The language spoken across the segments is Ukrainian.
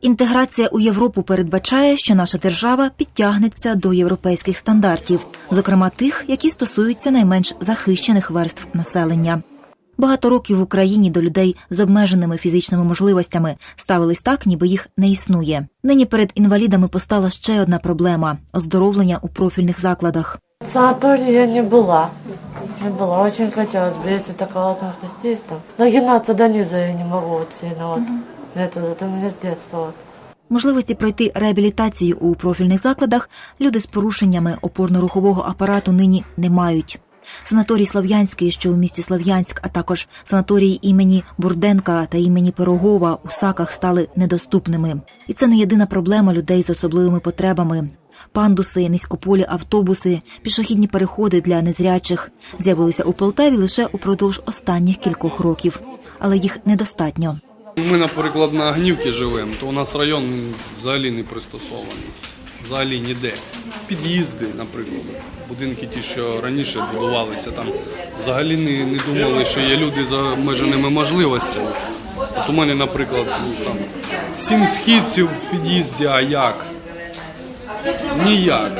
Інтеграція у Європу передбачає, що наша держава підтягнеться до європейських стандартів, зокрема тих, які стосуються найменш захищених верств населення. Багато років в Україні до людей з обмеженими фізичними можливостями ставились так, ніби їх не існує. Нині перед інвалідами постала ще одна проблема оздоровлення у профільних закладах. В санатории я не была. Не была. Очень хотелось бы, если такая возможность есть там. Нагинаться до низа я не могу вот сильно вот. Это, это меня с детства. Можливості пройти реабілітацію у профільних закладах люди з порушеннями опорно-рухового апарату нині не мають. Санаторій Слав'янський, що у місті Слав'янськ, а також санаторії імені Бурденка та імені Пирогова у Саках стали недоступними. І це не єдина проблема людей з особливими потребами. Пандуси, низькополі автобуси, пішохідні переходи для незрячих з'явилися у Полтаві лише упродовж останніх кількох років, але їх недостатньо. Ми, наприклад, на Гнівці живемо, то у нас район взагалі не пристосований. Взагалі ніде. Під'їзди, наприклад. Будинки ті, що раніше будувалися, там взагалі не, не думали, що є люди з обмеженими можливостями. От у мене, наприклад, ну, там сім східців в під'їзді, а як? Ніяк.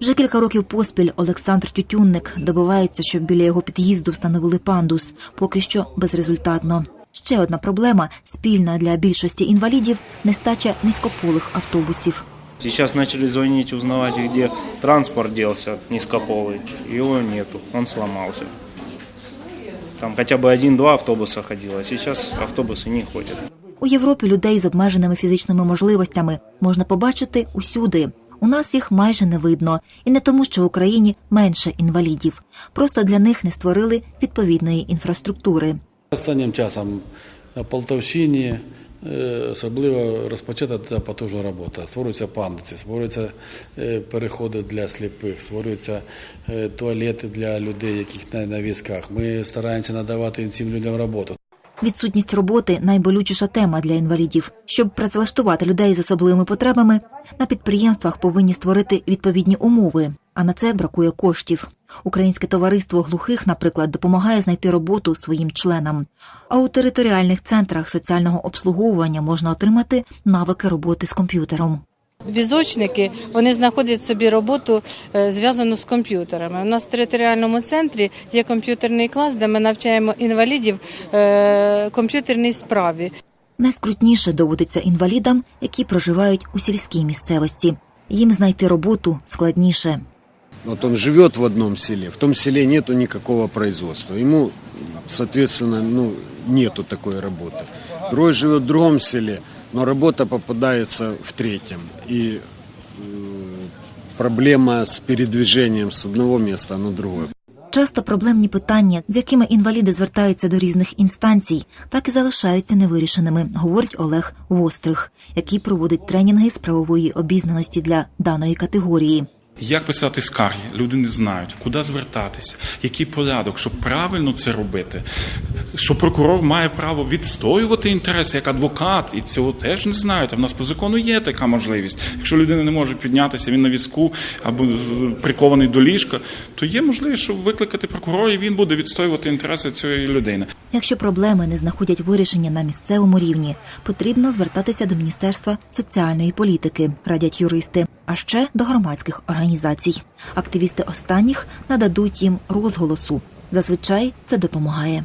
Вже кілька років поспіль Олександр Тютюнник добивається, щоб біля його під'їзду встановили пандус, поки що безрезультатно. Ще одна проблема спільна для більшості інвалідів нестача низькополих автобусів. Сейчас начали звонить, узнавать, где транспорт делся низкополый. Его нету, он сломался. Там хотя бы один-два автобуса ходило, а сейчас автобусы не ходят. У Європі людей з обмеженими фізичними можливостями можна побачити усюди. У нас їх майже не видно, і не тому, що в Україні менше інвалідів. Просто для них не створили відповідної інфраструктури. Останнім часом на Полтавщині е, особливо розпочата та потужна робота. Створюються пандуси, створюються е, переходи для сліпих, створюються е, туалети для людей, яких на, на візках. Ми стараємося надавати цим людям роботу. Відсутність роботи найболючіша тема для інвалідів. Щоб працевлаштувати людей з особливими потребами, на підприємствах повинні створити відповідні умови, а на це бракує коштів. Українське товариство глухих, наприклад, допомагає знайти роботу своїм членам. А у територіальних центрах соціального обслуговування можна отримати навики роботи з комп'ютером. Візочники вони знаходять собі роботу е, зв'язану з комп'ютерами. У нас в територіальному центрі є комп'ютерний клас, де ми навчаємо інвалідів е, комп'ютерній справі. Найскрутніше доводиться інвалідам, які проживають у сільській місцевості. Їм знайти роботу складніше. Вот он живет в одном селе, в том селе нету никакого производства. Ему, соответственно, ну, нету такой работы. Другой живет в другом селе, но работа попадается в третьем. И э, проблема с передвижением с одного места на другое. Часто проблемні питання, з якими інваліди звертаються до різних інстанцій, так і залишаються невирішеними, говорить Олег Вострих, який проводить тренінги з правової обізнаності для даної категорії. Як писати скарги? Люди не знають, куди звертатися, який порядок, щоб правильно це робити. Що прокурор має право відстоювати інтереси як адвокат, і цього теж не знають. А в нас по закону є така можливість. Якщо людина не може піднятися, він на візку або прикований до ліжка, то є можливість, щоб викликати прокурора, і він буде відстоювати інтереси цієї людини. Якщо проблеми не знаходять вирішення на місцевому рівні, потрібно звертатися до Міністерства соціальної політики, радять юристи, а ще до громадських організацій. Активісти останніх нададуть їм розголосу. Зазвичай це допомагає.